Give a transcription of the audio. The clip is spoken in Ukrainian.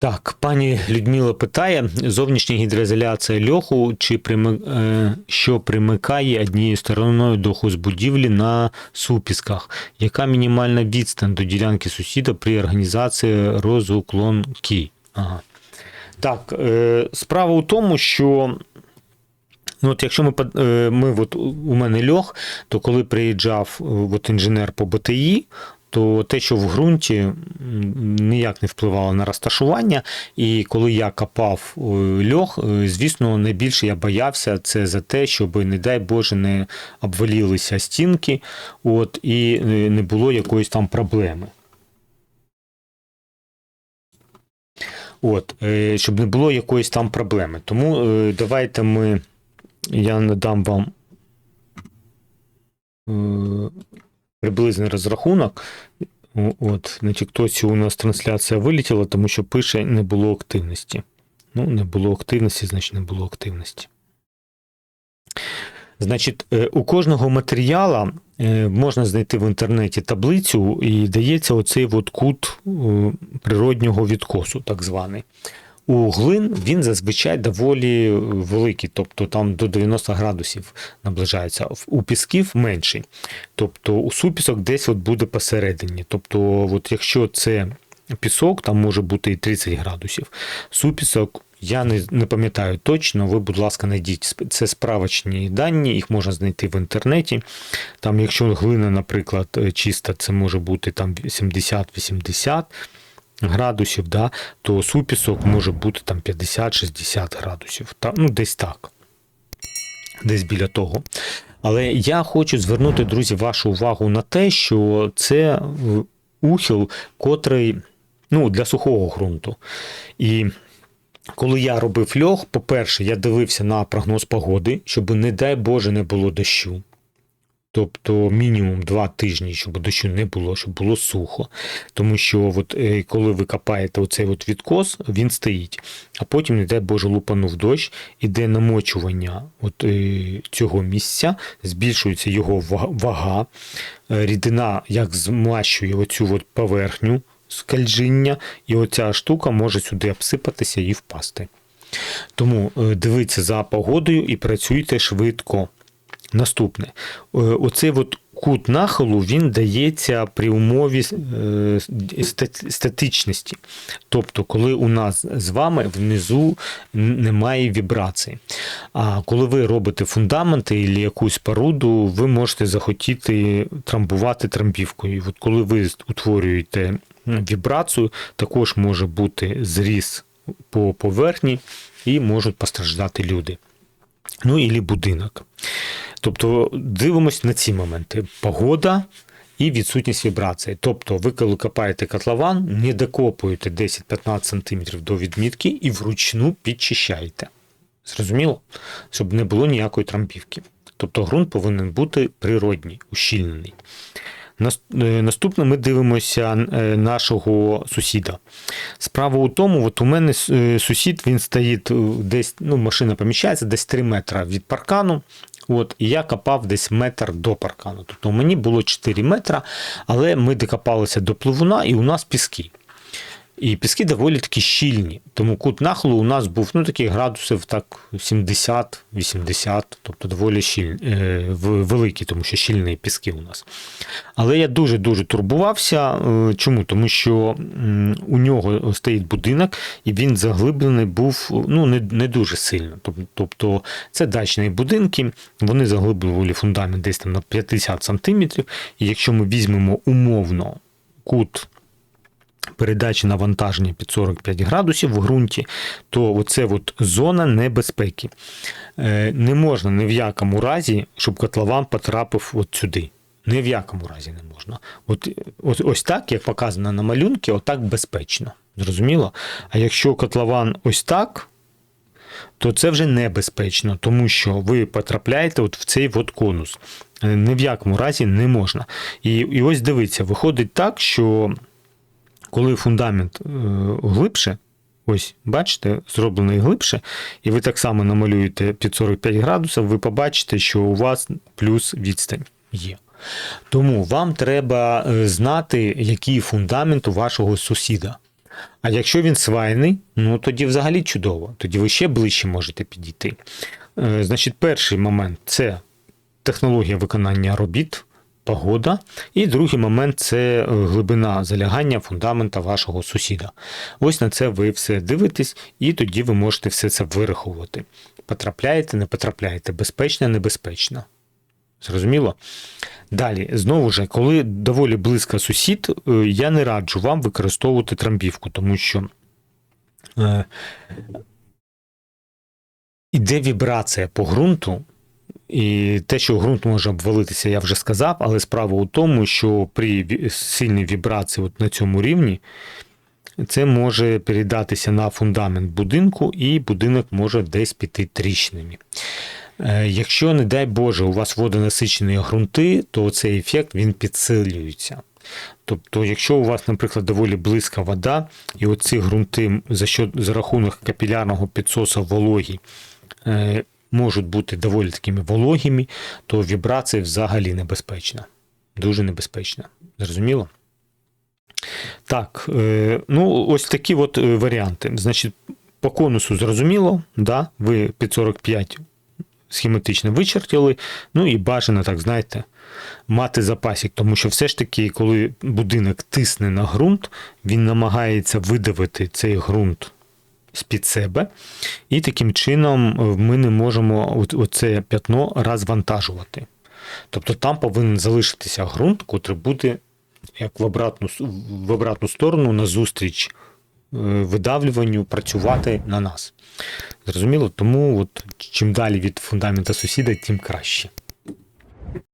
Так, пані Людмила питає: зовнішня гідроізоляція льоху, чи прими... е, що примикає однією стороною до хозбудівлі на супісках? Яка мінімальна відстань до ділянки сусіда при організації розуклонки? Ага. Так, е, справа у тому, що. Ну, от якщо ми, е, ми от, у мене льох, то коли приїжджав от, інженер по БТІ, то те, що в ґрунті ніяк не впливало на розташування. І коли я копав е, льох, е, звісно, найбільше я боявся це за те, щоб, не дай Боже, не обвалилися стінки, от, і е, не було якоїсь там проблеми. От, щоб не було якоїсь там проблеми. Тому давайте ми. Я надам вам приблизний розрахунок. От, на Тіктоці у нас трансляція вилетіла, тому що пише не було активності. Ну, не було активності, значить не було активності. Значить, е, у кожного матеріала е, можна знайти в інтернеті таблицю і дається оцей от кут е, природнього відкосу, так званий. У глин він зазвичай доволі великий, тобто там до 90 градусів наближається. У пісків менший. Тобто у супісок десь от буде посередині. Тобто, от якщо це пісок, там може бути і 30 градусів. Супісок. Я не, не пам'ятаю точно, ви, будь ласка, знайдіть. Це справочні дані, їх можна знайти в інтернеті. Там, якщо глина, наприклад, е, чиста, це може бути там 70-80 градусів, да, то супісок може бути там 50-60 градусів. Та, ну, десь так. Десь біля того. Але я хочу звернути, друзі, вашу увагу на те, що це ухил, котрий ну, для сухого ґрунту. І коли я робив льох, по-перше, я дивився на прогноз погоди, щоб, не дай Боже, не було дощу. Тобто мінімум два тижні, щоб дощу не було, щоб було сухо. Тому що от, е, коли ви копаєте оцей от відкос, він стоїть. А потім, не дай Боже, лупанув дощ, іде намочування от, е, цього місця, збільшується його вага, е, рідина як змащує оцю от поверхню скальжиння, і оця штука може сюди обсипатися і впасти. Тому дивіться за погодою і працюйте швидко. Наступне, Е, оцей от кут нахилу він дається при умові е, статичності. Тобто, коли у нас з вами внизу немає вібрації. А коли ви робите фундаменти або якусь споруду, ви можете захотіти трамбувати трамбівкою. От коли ви утворюєте вібрацію, також може бути зріз по поверхні і можуть постраждати люди. Ну, і будинок. Тобто дивимось на ці моменти: погода і відсутність вібрації. Тобто, ви коли копаєте котлован, не докопуєте 10-15 см до відмітки і вручну підчищаєте. Зрозуміло? Щоб не було ніякої трамбівки. Тобто ґрунт повинен бути природній, ущільнений. Е, Наступне ми дивимося е, нашого сусіда. Справа у тому, от у мене е, сусід він стоїть десь, ну, машина поміщається десь 3 метри від паркану. От, і я копав десь метр до паркану. Тобто мені було 4 метра, але ми докопалися до пливуна, і у нас піски. І піски доволі такі щільні. Тому кут нахилу у нас був ну, таких градусів так 70-80, тобто доволі щіль, е, великі, тому що щільні піски у нас. Але я дуже-дуже турбувався. Е, Чому? Тому що у нього стоїть будинок, і він заглиблений був ну, не, не дуже сильно. Тобто це дачні будинки, вони заглиблювали фундамент десь там на 50 сантиметрів. І якщо ми візьмемо умовно кут передачі навантаження під 45 градусів в ґрунті, то оце от зона небезпеки. Е, Не можна ні в якому разі, щоб котлован потрапив от сюди. Ні в якому разі не можна. От, ось, ось так, як показано на малюнки, отак безпечно. Зрозуміло? А якщо котлован ось так, то це вже небезпечно, тому що ви потрапляєте от в цей от конус. Е, Ні в якому разі не можна. І, і ось дивіться, виходить так, що коли фундамент е, глибше, ось бачите, зроблений глибше, і ви так само намалюєте під 45 градусів, ви побачите, що у вас плюс відстань є. Тому вам треба е, знати, який фундамент у вашого сусіда. А якщо він свайний, ну тоді взагалі чудово. Тоді ви ще ближче можете підійти. Е, Значить, перший момент це технологія виконання робіт, погода. І другий момент це е, глибина залягання фундамента вашого сусіда. Ось на це ви все дивитесь, і тоді ви можете все це вираховувати. Потрапляєте, не потрапляєте, безпечно, небезпечно. Зрозуміло? Далі, знову ж, коли доволі близько сусід, е, я не раджу вам використовувати трамбівку, тому що е, іде вібрація по ґрунту, і те, що ґрунт може обвалитися, я вже сказав, але справа у тому, що при сильній вібрації от на цьому рівні це може передатися на фундамент будинку, і будинок може десь піти тріщинами. Е, Якщо, не дай Боже, у вас водонасичені ґрунти, то цей ефект він підсилюється. Тобто, якщо у вас, наприклад, доволі близька вода, і оці ґрунти за, що, за рахунок капілярного підсосу вологі е, можуть бути доволі такими вологими, то вібрація взагалі небезпечна. Дуже небезпечна. Зрозуміло? Так, е, ну ось такі от е, варіанти. Значить, по конусу зрозуміло, да, ви під 45 схематично вичертили, ну і бажано, так знаєте, мати запасік, тому що все ж таки, коли будинок тисне на ґрунт, він намагається видавити цей ґрунт з-під себе, і таким чином е, ми не можемо оце п'ятно розвантажувати. Тобто там повинен залишитися ґрунт, котрий буде як в обратну, в обратну сторону назустріч е, видавлюванню працювати на нас. Зрозуміло? Тому от, чим далі від фундамента сусіда, тим краще.